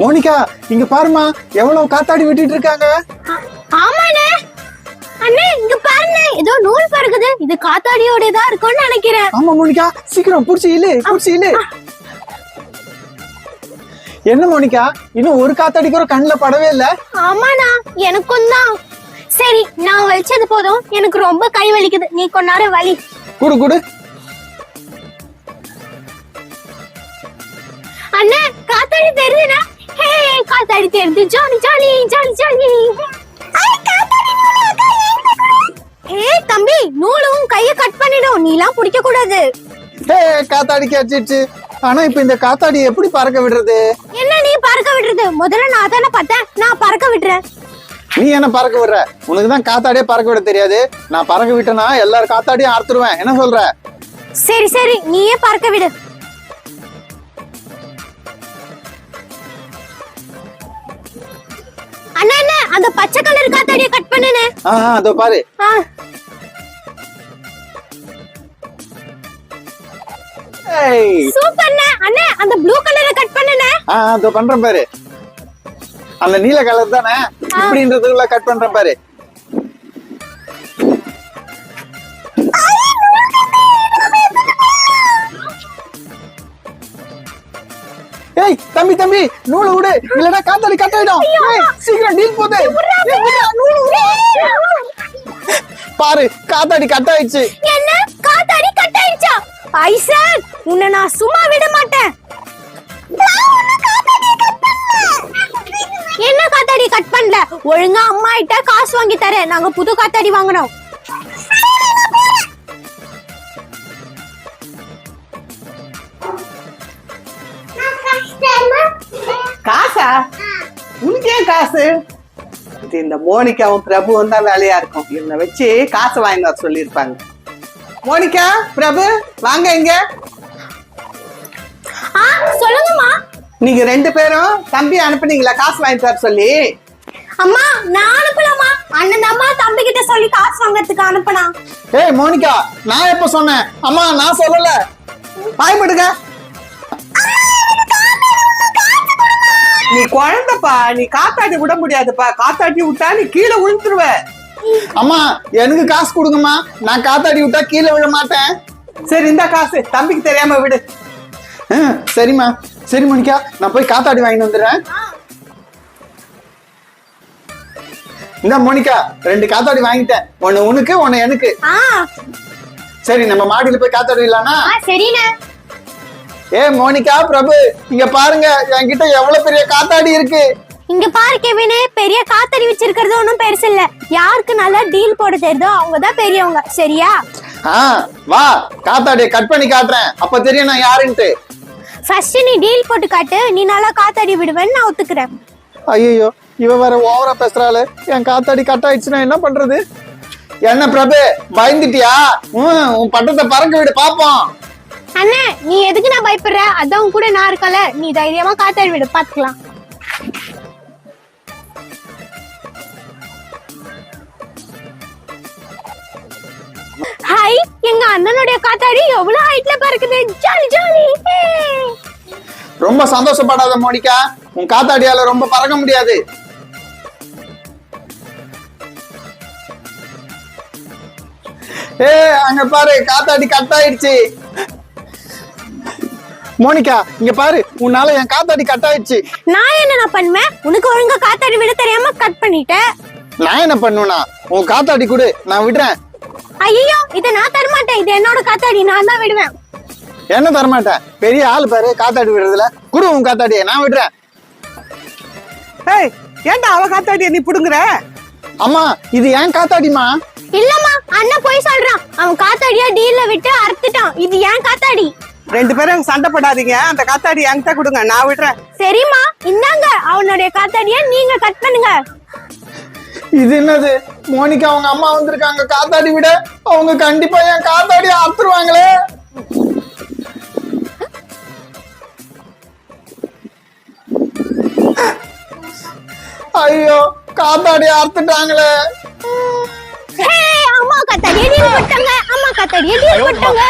Monica இங்க பாருமா எவ்வளவு காத்தாடி விட்டுட்டு இருக்காங்க? ஆமாண்ணே. அண்ணே இங்க பாருண்ணே. ஏதோ நூல் பறக்குது. இது காத்தாடியோட தான் இருக்கும்னு நினைக்கிறேன். ஆமா மோனிகா. சீக்கிரம் புடிச்சு இழு புடிச்சு இழு. என்ன மோனிகா? இன்னும் ஒரு காத்தாடி கூட கண்ணுல படவே இல்ல? ஆமாண்ணா எனக்கும் தான். சரி நான் வலிச்சது போதும். எனக்கு ரொம்ப கை வலிக்குது. நீ கொண்டாட வலி. குடு குடு. அண்ணே காத்தாடி தெரியுதுண்ணா. ஹே காத்தாடி தெரியுது ஜாலி ஜாலி. ஜாலி ஜாலி ஏ தம்பி நூலும் கைய கட் பண்ணிடும். நீலாம் பிடிக்க கூடாது காத்தாடி கிடைச்சிடுச்சு ஆனா இப்ப இந்த காத்தாடி எப்படி பறக்க விடுறது? என்ன நீ பறக்க விடுறது? முதல்ல நான் தானே பார்த்தேன். நான் பறக்க விடுறேன். நீ என்ன பறக்க விடுற? உனக்கு தான் காத்தாடியே பறக்க விட தெரியாது. நான் பறக்க விட்டேனா எல்லாரும் காத்தாடியும் அறுத்துருவேன் என்ன சொல்ற? சரி சரி நீயே பறக்க விடு. அண்ணா அண்ணா அந்த பச்சை கலர் காத்தாடிய கட் பண்ணுனே. ஆ அதோ பாரு. சூப்பர்ண்ணே. அண்ணா அந்த ப்ளூ கலரை கட் பண்ணுனே. ஆ, அதோ பண்றேன் பாரு. அந்த நீல கலர் தானே? இப்படின்றதுக்குள்ள கட் பண்றேன் பாரு. ஏய் தம்பி தம்பி நூலை விடு. இல்லனா காத்தாடி கட் ஆயிடும் ஏய், சீக்கிரம் டீல் விடு. பாரு காத்தாடி கட் ஆயிடுச்சு என்ன? காத்தாடி கட் ஆயிடுச்சா ஐசக் உன்னை நான் சும்மா விட மாட்டேன். என்ன காத்தாடி கட் பண்ணல? ஒழுங்கா அம்மா கிட்ட காசு வாங்கி தரேன். நாங்க புது காத்தாடி வாங்கினோம். காசா உனக்கு ஏன் காசு? இது இந்த மோனிகாவும் பிரபுவும் தான் வேலையா இருக்கும். இவனை வச்சு காசு வாங்கி வர சொல்லியிருப்பாங்க. மோனிகா பிரபு வாங்க இங்க. சொல்லுங்கம்மா. நீங்க ரெண்டு பேரும் தம்பி அனுப்புனீங்களா? காசு வாங்கி தர சொல்லி. அம்மா நான் அனுப்பலம்மா. அண்ணன் அம்மா தம்பி கிட்ட சொல்லி காசு வாங்கறதுக்கு அனுப்புனா. ஏய் மோனிகா நான் எப்ப சொன்னேன்? அம்மா நான் சொல்லல. பயப்படுங்க குழந்தைப்பா நீ காத்தாடி விட முடியாதுப்பா. காத்தாடி விட்டா நீ கீழே விழுந்துருவ. அம்மா எனக்கு காசு கொடுங்கம்மா. நான் காத்தாடி விட்டா கீழே விழ மாட்டேன். சரி இந்த காசு. தம்பிக்கு தெரியாம விடு. ஆ, சரிம்மா. சரி மோனிகா. நான் போய் காத்தாடி வாங்கிட்டு வந்துடுறேன். இந்த மோனிகா. ரெண்டு காத்தாடி வாங்கிட்டேன். ஒன்னு உனக்கு ஒன்னு எனக்கு. ஆ. சரி நம்ம மாடியில போய் காத்தாடி இல்லானா ஆ சரிண்ணே. ஏ மோனிகா பிரபு இங்க பாருங்க என்கிட்ட எவ்வளவு பெரிய காத்தாடி இருக்கு. இங்க பாரு கெவினு. பெரிய காத்தடி வச்சிருக்கிறது ஒன்றும் பெருசு இல்ல. யாருக்கு நல்லா டீல் போட தெரியுதோ அவங்க தான் பெரியவங்க. சரியா? ஆ வா காத்தாடியை கட் பண்ணி காட்டுறேன். அப்ப தெரியும் நான் யாருன்ட்டு. ஃபர்ஸ்ட் நீ டீல் போட்டு காட்டு. நீ நல்லா காத்தடி விடுவேன்னு நான் ஒத்துக்கிறேன். ஐயோ இவ வேற ஓவரா பேசுறாளு. என் காத்தாடி கட் ஆயிடுச்சுன்னா என்ன பண்றது? என்ன பிரபு பயந்துட்டியா? ம், உன் பட்டத்தை பறக்க விடு பாப்போம். அண்ணே நீ எதுக்கு நான் பயப்படுற? அதான் கூட நான் இருக்கல நீ தைரியமா காத்தாடி விடு பாத்துக்கலாம். ஹாய் எங்க அண்ணனுடைய காத்தாடி எவ்வளவு ஹைட்ல பறக்குது? ஜாலி ஜாலி ரொம்ப சந்தோஷப்படாத மோனிகா. உன் காத்தாடியால ரொம்ப பறக்க முடியாது. ஏ அங்க பாரு காத்தாடி கட் ஆயிடுச்சு. மோனிகா இங்க பாரு உன்னால என் காத்தாடி கட் ஆயிடுச்சு. நான் என்ன நான் பண்ணுவேன்? உனக்கு ஒழுங்கா காத்தாடி விட தெரியாம கட் பண்ணிட்டேன். நான் என்ன பண்ணுவேனா? உன் காத்தாடி கொடு நான் விடுறேன். ஐயோ இதை நான் தரமாட்டேன். இது என்னோட காத்தாடி நான் தான் விடுவேன். என்ன தரமாட்டேன்? பெரிய ஆள் பாரு காத்தாடி விடுறதுல. குடு உன் காத்தாடியை நான் விடுறேன். ஏய் ஏன்டா அவ காத்தாடிய நீ புடுங்குற? அம்மா இது ஏன் காத்தாடிமா இல்லம்மா அண்ணன் போய் சொல்றான். அவன் காத்தாடியா டீல்ல விட்டு அறுத்துட்டான். இது ஏன் காத்தாடி? ரெண்டு பேரும் சண்டை போடாதீங்க. அந்த காத்தாடி என்கிட்ட கொடுங்க. நான் விடுறேன். சரிம்மா. இந்தாங்க. அவனுடைய காத்தாடிய நீங்க கட் பண்ணுங்க. இது என்னது? மோனிகா அவங்க அம்மா வந்திருக்காங்க. காத்தாடி விட அவங்க கண்டிப்பா என் காத்தாடி அறுத்துருவாங்களே ஐயோ காத்தாடி அறுத்துட்டாங்களே அம்மா போட்டாங்க அம்மா போட்டாங்க